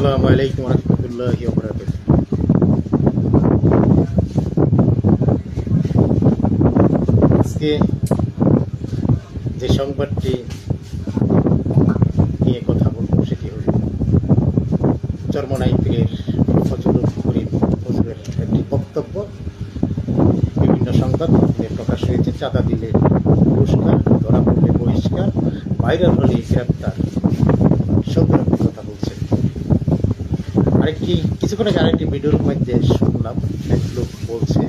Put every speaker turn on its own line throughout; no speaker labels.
আসসালামু আলাইকুম রহমতুল্লাহি আজকে যে সংবাদটি নিয়ে কথা বলব সেটি হল চর্মনাই পীরের একটি বক্তব্য। বিভিন্ন সংবাদ প্রকাশ হয়েছে, চাঁদা দিলে পুরস্কার, ধরা পড়লে বহিষ্কার, ভাইরাল হলে গ্রেপ্তার। একটি কথা বলছে। আরেকটি কিছুক্ষণ আগে আরেকটি ভিডিওর মধ্যে শুনলাম, এক লোক বলছে,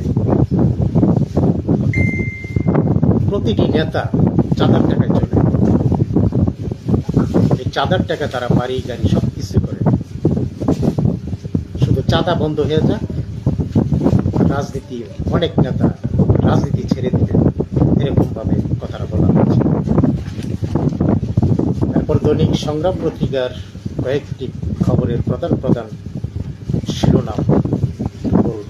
প্রতিটি নেতা চাঁদার টাকায় চলে। এই চাঁদার টাকা তারা বাড়ি, গাড়ি সব কিছু করে। শুধু চাঁদা বন্ধ হয়ে যাক, রাজনীতি, অনেক নেতা রাজনীতি ছেড়ে দিলেন। এরকম ভাবে কথাটা বলা হয়েছে। তারপর দৈনিক সংগ্রাম পত্রিকার কয়েকটি খবরের প্রধান প্রধান শিরোনাম বলব।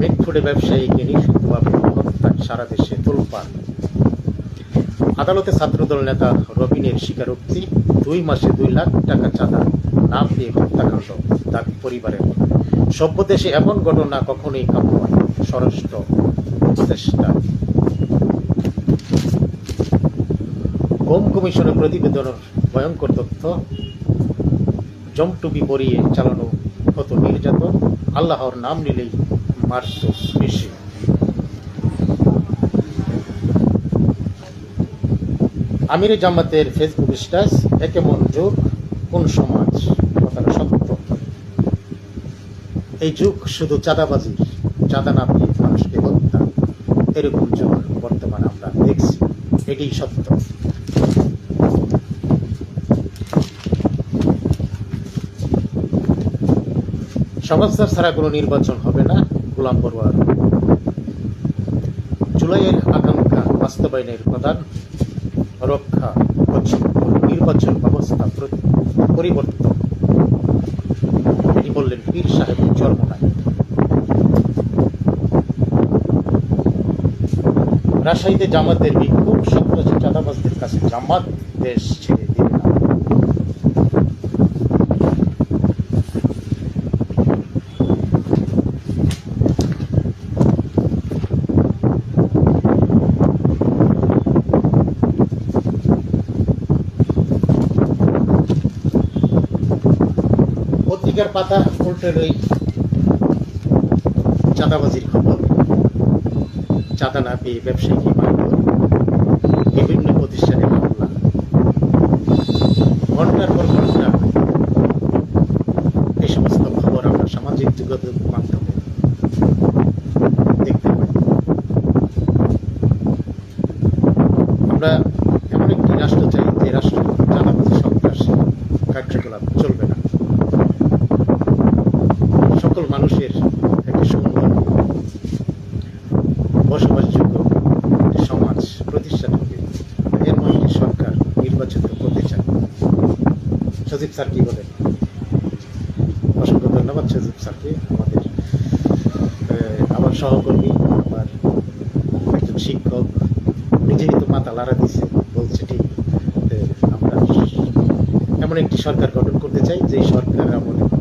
মিটফুটে ব্যবসায়ীকে নিষিদ্ধভাবে হত্যা, সারা দেশে তোলপাড়। আদালতে ছাত্রদল নেতা রবিনের স্বীকারোক্তি, দুই মাসে দুই লাখ টাকা চাঁদা না পেয়ে হত্যাকাণ্ড, দাবি পরিবারের। সভ্য দেশে এমন ঘটনা কখনোই কাম্য নয়, স্বরাষ্ট্র উপদেষ্টা হোম কমিশনের প্রতিবেদনের ভয়ঙ্কর তথ্য। জমটুপি পরিয়ে চালানো কত নির্যাতন, আল্লাহর নাম নিলেই মারত বেশি আমির জামাতের ফেসবুক স্ট্যাটাস একে মন যুগ, কোন সমাজ, কথাটা সত্য? এই যুগ শুধু চাঁদাবাজির, চাঁদা না পেয়ে মানুষকে হত্যা। এরকম যুগ বর্তমানে আমরা দেখছি। এটাই সত্য। সংস্কার ছাড়া কোনো নির্বাচন হবে না, গোলাম পরোয়ার জুলাইয়ের আকাঙ্ক্ষা বাস্তবায়নের প্রধান রক্ষা হচ্ছে নির্বাচন ব্যবস্থা পরিবর্তন। তিনি বললেন, পীর সাহেব চর্মনায় রাজশাহীতে জামাতের বিক্ষোভ সন্ত্রাসী চাঁদাবাজদের কাছে জামাত দেশ ছেড়ে দিবে না পত্রিকার পাতা উল্টে রই চাঁদাবাজির খবর। চাঁদা না পেয়ে ব্যবসায়ীকে মারধর বিভিন্ন প্রতিষ্ঠানে হামলা ঘণ্টার পর ঘণ্টা এই সমস্ত খবর আমরা সামাজিক যোগাযোগ মাধ্যমে দেখতে পাই। আমরা এমন একটি রাষ্ট্র চাই যে রাষ্ট্র চাঁদাবাজি সন্ত্রাস কার্যকলাপ চলবে না। সকল মানুষের একটি সুন্দর বসবাসযোগ্য একটি সমাজ প্রতিষ্ঠান হবে এর মধ্যে সরকার নির্বাচিত করতে চান। সজীব স্যার কি বলেন? অসংখ্য ধন্যবাদ সজীব স্যারকে। আমাদের আমার সহকর্মী, আমার একজন শিক্ষক, নিজেই তো মাথা লাড়া দিছে বলছে ঠিক আমরা এমন একটি সরকার গঠন করতে চাই যে সরকার আমলে